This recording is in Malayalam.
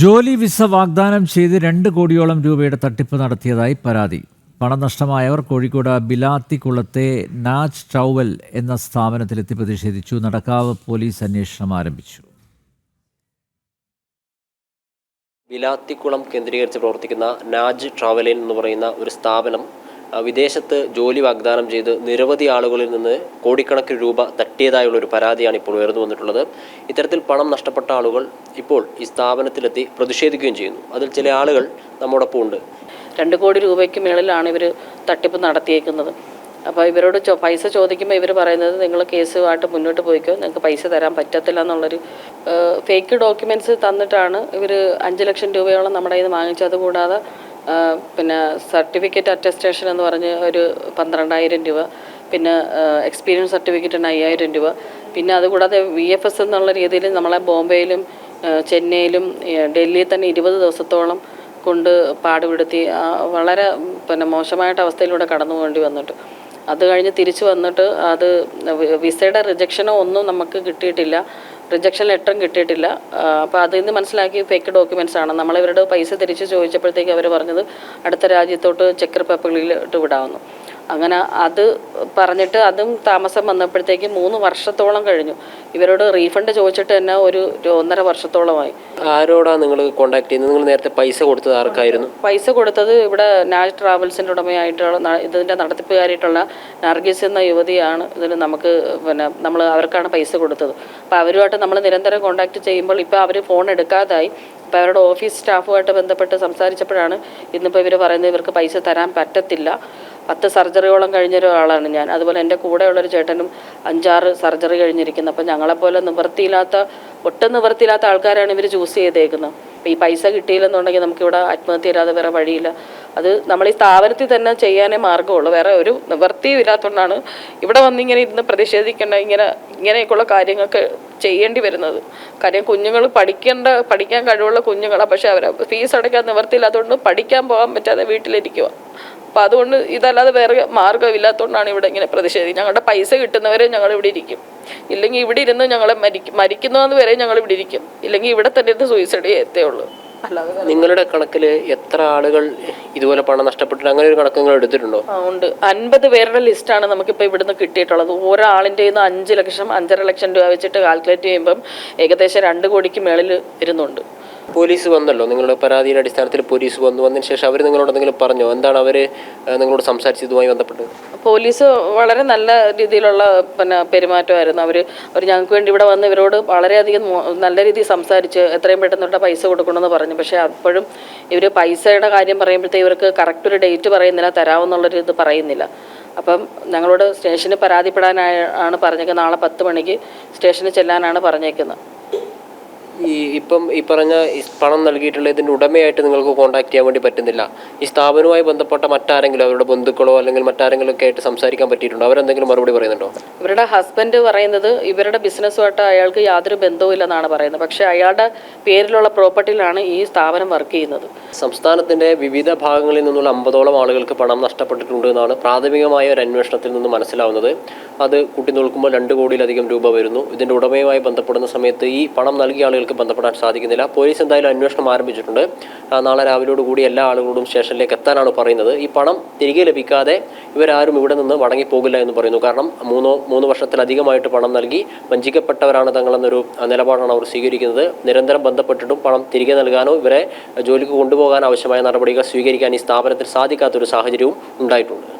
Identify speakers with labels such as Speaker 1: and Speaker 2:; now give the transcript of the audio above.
Speaker 1: ജോലി വിസ വാഗ്ദാനം ചെയ്ത് രണ്ട് കോടിയോളം രൂപയുടെ തട്ടിപ്പ് നടത്തിയതായി പരാതി. പണം നഷ്ടമായവർ കോഴിക്കോട് ബിലാത്തിക്കുളത്തെ നാച്ച് ടൗവൽ എന്ന സ്ഥാപനത്തിലെത്തി പ്രതിഷേധിച്ചു. നടക്കാവ് പോലീസ് അന്വേഷണം ആരംഭിച്ചു.
Speaker 2: ബിലാത്തിക്കുളം കേന്ദ്രീകരിച്ച് പ്രവർത്തിക്കുന്ന നാജ് ട്രാവലിൻ എന്ന് പറയുന്ന ഒരു സ്ഥാപനം വിദേശത്ത് ജോലി വാഗ്ദാനം ചെയ്ത് നിരവധി ആളുകളിൽ നിന്ന് കോടിക്കണക്കിന് രൂപ തട്ടിയതായുള്ള ഒരു പരാതിയാണ് ഇപ്പോൾ ഉയർന്നു വന്നിട്ടുള്ളത്. ഇത്തരത്തിൽ പണം നഷ്ടപ്പെട്ട ആളുകൾ ഇപ്പോൾ ഈ സ്ഥാപനത്തിലെത്തി പ്രതിഷേധിക്കുകയും ചെയ്യുന്നു. അതിൽ ചില ആളുകൾ നമ്മോടൊപ്പം ഉണ്ട്.
Speaker 3: രണ്ട് കോടി രൂപയ്ക്ക് മേളിലാണ് ഇവർ തട്ടിപ്പ് നടത്തിയേക്കുന്നത്. അപ്പോൾ ഇവരോട് ചോ പൈസ ചോദിക്കുമ്പോൾ ഇവർ പറയുന്നത് നിങ്ങൾ കേസുമായിട്ട് മുന്നോട്ട് പോയിക്കോ നിങ്ങൾക്ക് പൈസ തരാൻ പറ്റത്തില്ല എന്നുള്ളൊരു ഫേക്ക് ഡോക്യുമെന്റ്സ് തന്നിട്ടാണ് ഇവർ അഞ്ച് ലക്ഷം രൂപയോളം നമ്മുടെ കയ്യിൽ നിന്ന് ആ, പിന്നെ സർട്ടിഫിക്കറ്റ് അറ്റസ്റ്റേഷൻ എന്ന് പറഞ്ഞ് ഒരു പന്ത്രണ്ടായിരം രൂപ പിന്നെ എക്സ്പീരിയൻസ് സർട്ടിഫിക്കറ്റിന് അയ്യായിരം രൂപ. പിന്നെ അതുകൂടാതെ വി എഫ് എസ് എന്നുള്ള രീതിയിൽ നമ്മളെ ബോംബെയിലും ചെന്നൈയിലും ഡൽഹിയിൽ തന്നെ ഇരുപത് ദിവസത്തോളം കൊണ്ട് പാടുപെടുത്തി വളരെ പിന്നെ മോശമായിട്ട് അവസ്ഥയിലൂടെ കടന്നു പോകേണ്ടി വന്നിട്ട്. അത് കഴിഞ്ഞ് തിരിച്ചു വന്നിട്ട് അത് വിസയുടെ റിജക്ഷനോ ഒന്നും നമുക്ക് കിട്ടിയിട്ടില്ല. റിജക്ഷൻ ലെറ്ററും കിട്ടിയിട്ടില്ല. അപ്പോൾ അതിൽ നിന്ന് മനസ്സിലാക്കി ഫേക്ക് ഡോക്യുമെന്റ്സ് ആണ്. നമ്മൾ ഇവരുടെ പൈസ തിരിച്ച് ചോദിച്ചപ്പോഴത്തേക്ക് അവർ പറഞ്ഞത് അടുത്ത രാജ്യത്തോട്ട് ചെക്ക് റിപ്പബ്ലിക്കിലോട്ട് വിടാമെന്ന്. അങ്ങനെ അത് പറഞ്ഞിട്ട് അതും താമസം വന്നപ്പോഴത്തേക്ക് മൂന്ന് വർഷത്തോളം കഴിഞ്ഞു. ഇവരോട് റീഫണ്ട് ചോദിച്ചിട്ട് തന്നെ ഒരു ഒന്നര വർഷത്തോളമായി.
Speaker 2: ആരോടാണ് നിങ്ങൾ കോൺടാക്ട് ചെയ്യുന്നത്? നിങ്ങൾ നേരത്തെ പൈസ കൊടുത്തത് ആർക്കായിരുന്നു?
Speaker 3: പൈസ കൊടുത്തത് ഇവിടെ നാജ് ട്രാവൽസിന്റെ ഉടമയായിട്ടുള്ള ഇതിന്റെ നടത്തിപ്പുകാരായിട്ടുള്ള നർഗീസ് എന്ന യുവതിയാണ്. ഇതിന് നമുക്ക് പിന്നെ നമ്മൾ അവർക്കാണ് പൈസ കൊടുത്തത്. അപ്പോൾ അവരുമായിട്ട് നമ്മൾ നിരന്തരം കോൺടാക്ട് ചെയ്യുമ്പോൾ ഇപ്പോൾ അവർ ഫോൺ എടുക്കാതായി. അപ്പോൾ അവരുടെ ഓഫീസ് സ്റ്റാഫുമായിട്ട് ബന്ധപ്പെട്ട് സംസാരിച്ചപ്പോഴാണ് ഇന്നിപ്പോൾ ഇവർ പറയുന്നത് ഇവർക്ക് പൈസ തരാൻ പറ്റത്തില്ല. പത്ത് സർജറിയോളം കഴിഞ്ഞ ഒരാളാണ് ഞാൻ. അതുപോലെ എന്റെ കൂടെയുള്ളൊരു ചേട്ടനും അഞ്ചാറ് സർജറി കഴിഞ്ഞിരിക്കുന്നത് അപ്പോൾ ഞങ്ങളെപ്പോലെ നിവൃത്തിയില്ലാത്ത ഒട്ടും നിവൃത്തിയില്ലാത്ത ആൾക്കാരാണ് ഇവർ ചൂസ് ചെയ്തേക്കുന്നത്. അപ്പോൾ ഈ പൈസ കിട്ടിയില്ലെന്നുണ്ടെങ്കിൽ നമുക്കിവിടെ ആത്മഹത്യ ഇല്ലാതെ വേറെ വഴിയില്ല. അത് നമ്മൾ ഈ സ്ഥാപനത്തിൽ തന്നെ ചെയ്യാനേ മാർഗമുള്ളൂ. വേറെ ഒരു നിവൃത്തിയും ഇല്ലാത്തതുകൊണ്ടാണ് ഇവിടെ വന്നിങ്ങനെ ഇരുന്ന് പ്രതിഷേധിക്കേണ്ട ഇങ്ങനെ ഇങ്ങനെയൊക്കെയുള്ള കാര്യങ്ങൾക്ക് ചെയ്യേണ്ടി വരുന്നത്. കാര്യം കുഞ്ഞുങ്ങൾ പഠിക്കേണ്ട പഠിക്കാൻ കഴിവുള്ള കുഞ്ഞുങ്ങളാണ് പക്ഷേ അവരെ ഫീസ് അടയ്ക്കാൻ നിവൃത്തിയില്ലാത്തതുകൊണ്ട് പഠിക്കാൻ പോകാൻ പറ്റാതെ വീട്ടിലിരിക്കുക അപ്പം അതുകൊണ്ട് ഇതല്ലാതെ വേറെ മാർഗമില്ലാത്തതുകൊണ്ടാണ് ഇവിടെ ഇങ്ങനെ പ്രതിഷേധിക്കുന്നത് ഞങ്ങളുടെ പൈസ കിട്ടുന്നവരെ ഞങ്ങൾ ഇവിടെ ഇരിക്കും. ഇല്ലെങ്കിൽ ഇവിടെ ഇരുന്ന് ഞങ്ങളെ മരിക്കും മരിക്കുന്നതെന്ന് വരെ ഞങ്ങൾ ഇവിടെ ഇരിക്കും. ഇല്ലെങ്കിൽ ഇവിടെ തന്നെ ഇരുന്ന് സൂയിസൈഡ് ചെയ്യത്തേ ഉള്ളൂ.
Speaker 2: നിങ്ങളുടെ കണക്കിൽ എത്ര ആളുകൾ ഇതുപോലെ പണം നഷ്ടപ്പെട്ടിട്ട് അങ്ങനെ ഒരു കണക്ക് നിങ്ങൾ എടുത്തിട്ടുണ്ടോ?
Speaker 3: ഉണ്ട്. അൻപത് പേരുടെ ലിസ്റ്റാണ് നമുക്കിപ്പോൾ ഇവിടുന്ന് കിട്ടിയിട്ടുള്ളത്. ഓരോ ആളിന്റെ നിന്ന് അഞ്ച് ലക്ഷം അഞ്ചര ലക്ഷം രൂപ വെച്ചിട്ട് കാൽക്കുലേറ്റ് ചെയ്യുമ്പം ഏകദേശം രണ്ട് കോടിക്ക് മേളിൽ വരുന്നുണ്ട്.
Speaker 2: പോലീസ് വന്നല്ലോ? നിങ്ങളുടെ പരാതിയുടെ അടിസ്ഥാനത്തിൽ പോലീസ് വന്നു. വന്നതിന് ശേഷം അവർ നിങ്ങളോട് എന്തെങ്കിലും പറഞ്ഞോ? എന്താണ് അവർ നിങ്ങളോട് സംസാരിച്ചതുമായി ബന്ധപ്പെട്ട്?
Speaker 3: പോലീസ് വളരെ നല്ല രീതിയിലുള്ള പിന്നെ പെരുമാറ്റമായിരുന്നു. അവർ അവർ ഞങ്ങൾക്ക് വേണ്ടി ഇവിടെ വന്ന് ഇവരോട് വളരെയധികം നല്ല രീതിയിൽ സംസാരിച്ച് എത്രയും പെട്ടെന്ന് ഇവിടെ പൈസ കൊടുക്കണമെന്ന് പറഞ്ഞു. പക്ഷേ അപ്പോഴും ഇവർ പൈസയുടെ കാര്യം പറയുമ്പോഴത്തേ ഇവർക്ക് കറക്റ്റ് ഒരു ഡേറ്റ് പറയുന്നില്ല തരാമെന്നുള്ളൊരു ഇത് പറയുന്നില്ല. അപ്പം ഞങ്ങളോട് സ്റ്റേഷനിൽ പരാതിപ്പെടാനായി ആണ് പറഞ്ഞേക്കുന്നത്. നാളെ പത്ത് മണിക്ക് സ്റ്റേഷനിൽ ചെല്ലാനാണ് പറഞ്ഞേക്കുന്നത്.
Speaker 2: ഈ ഇപ്പം ഈ പറഞ്ഞ പണം നൽകിയിട്ടുള്ള ഇതിന്റെ ഉടമയായിട്ട് നിങ്ങൾക്ക് കോൺടാക്ട് ചെയ്യാൻ വേണ്ടി പറ്റുന്നില്ല. ഈ സ്ഥാപനവുമായി ബന്ധപ്പെട്ട മറ്റാരെങ്കിലും അവരുടെ ബന്ധുക്കളോ അല്ലെങ്കിൽ മറ്റാരെങ്കിലും ഒക്കെ ആയിട്ട് സംസാരിക്കാൻ പറ്റിയിട്ടുണ്ടോ? അവരെന്തെങ്കിലും മറുപടി പറയുന്നുണ്ടോ?
Speaker 3: ഇവരുടെ ഹസ്ബൻഡ് പറയുന്നത് ഇവരുടെ ബിസിനസ്സുമായിട്ട് അയാൾക്ക് യാതൊരു ബന്ധവും ഇല്ലെന്നാണ് പറയുന്നത്. പക്ഷെ അയാളുടെ പേരിലുള്ള പ്രോപ്പർട്ടിയിലാണ് ഈ സ്ഥാപനം വർക്ക് ചെയ്യുന്നത്.
Speaker 2: സംസ്ഥാനത്തിന്റെ വിവിധ ഭാഗങ്ങളിൽ നിന്നുള്ള അമ്പതോളം ആളുകൾക്ക് പണം നഷ്ടപ്പെട്ടിട്ടുണ്ട് എന്നാണ് പ്രാഥമികമായ ഒരു അന്വേഷണത്തിൽ നിന്ന് മനസ്സിലാവുന്നത്. അത് കൂട്ടി നോക്കുമ്പോൾ രണ്ട് കോടിയിലധികം രൂപ വരുന്നു. ഇതിന്റെ ഉടമയുമായി ബന്ധപ്പെടുന്ന സമയത്ത് ഈ പണം നൽകിയ ആളുകൾക്ക് ബന്ധപ്പെടാൻ സാധിക്കുന്നില്ല. പോലീസ് എന്തായാലും അന്വേഷണം ആരംഭിച്ചിട്ടുണ്ട്. നാളെ രാവിലെയോടുകൂടി എല്ലാ ആളുകളോടും സ്റ്റേഷനിലേക്ക് എത്താനാണ് പറയുന്നത്. ഈ പണം തിരികെ ലഭിക്കാതെ ഇവരാരും ഇവിടെ നിന്ന് മടങ്ങിപ്പോകില്ല എന്ന് പറയുന്നു. കാരണം മൂന്നോ മൂന്ന് വർഷത്തിലധികമായിട്ട് പണം നൽകി വഞ്ചിക്കപ്പെട്ടവരാണ് തങ്ങളെന്നൊരു നിലപാടാണ് അവർ സ്വീകരിക്കുന്നത്. നിരന്തരം ബന്ധപ്പെട്ടിട്ടും പണം തിരികെ നൽകാനോ ഇവരെ ജോലിക്ക് കൊണ്ടുപോകാൻ ആവശ്യമായ നടപടികൾ സ്വീകരിക്കാൻ ഈ സ്ഥാപനത്തിൽ സാധിക്കാത്തൊരു സാഹചര്യവും ഉണ്ടായിട്ടുണ്ട്.